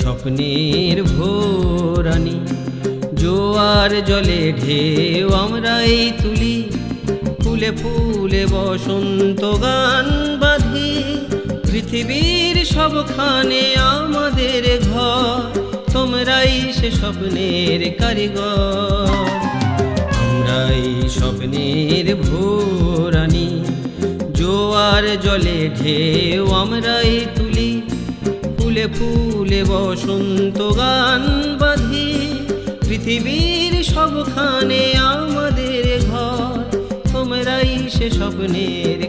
স্বপ্নের ভোরানি জোয়ার জলে ঢেউ আমরাই তুলি। ফুলে ফুলে বসন্ত গান বাঁধি। পৃথিবীর সবখানে আমাদের ঘর, তোমরাই সে স্বপ্নের কারিগর। আমরাই স্বপ্নের ভোরানি, জোয়ার জলে ঢেউ আমরাই তুলি। ফুলে ফুলে বসন্ত গান বাঁধি, পৃথিবীর সবখানে আমাদের তোমরাই সে স্বপ্নের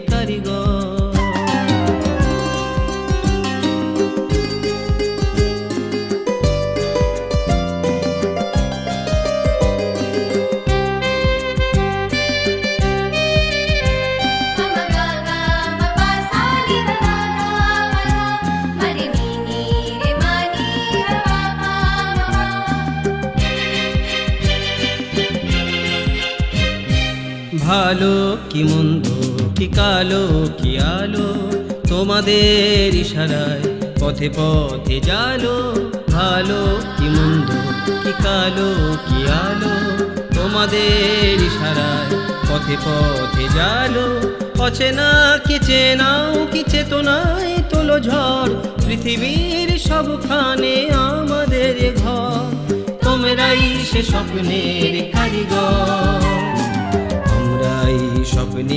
ভালো কি মন্দ, কি কালো, কি আলো? তোমাদের ইশারায় পথে পথে জালো। ভালো কি মন্দ, কি কালো, কি আলো? তোমাদের ইশারায় পথে পথে জালো। অচেনা কি চেনাও কি চেতনায় তোলো ঝড়। পৃথিবীর সবখানে আমাদের ঘর। তোমরাই সে স্বপ্নের কারিগর।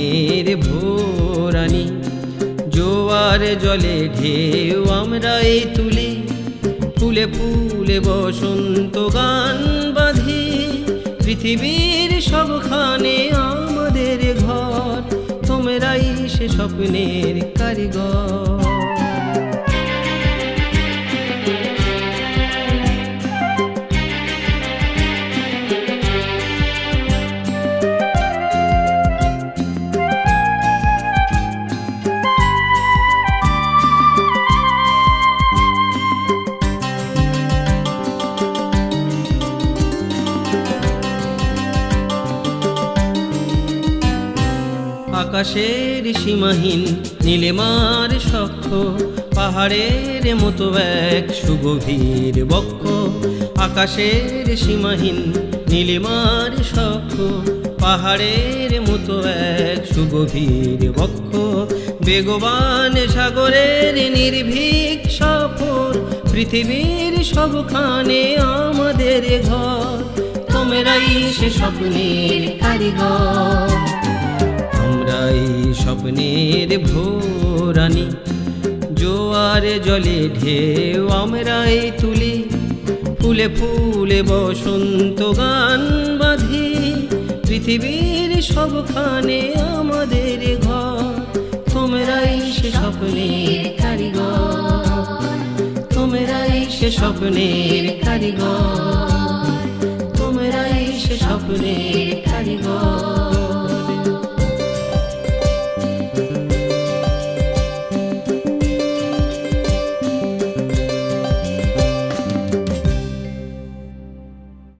স্বপ্নের ভোরানি, জোয়ার জলে ঢেউ আমরাই তুলি। ফুলে ফুলে বসন্ত গান বাঁধি, পৃথিবীর সবখানে আমাদের ঘর। তোমরাই সে স্বপ্নের কারিগর। আকাশের সীমাহীন নীলেমার সক্ষ পাহাড়ের মতো এক সুগভীর বক্ষ। আকাশের সীমাহীন নীলিমার সক্ষ পাহাড়ের মতো এক সুগভীর বক্ষ। বেগবান সাগরের নির্ভীক সফর, পৃথিবীর সবখানে আমাদের ঘর। তোমরাই সে স্বপ্নের কারিগর। আমরাই স্বপ্নের ভোরানি। জোয়ারে জলে ঢেউ আমরাই তুলি। ফুলে ফুলে বসন্ত গান বাঁধি। পৃথিবীর সবখানে আমাদের ঘর। তোমরাই সে স্বপ্নের কারিগর। তোমরাই সে স্বপ্নের কারিগর। তোমরাই সে স্বপ্নের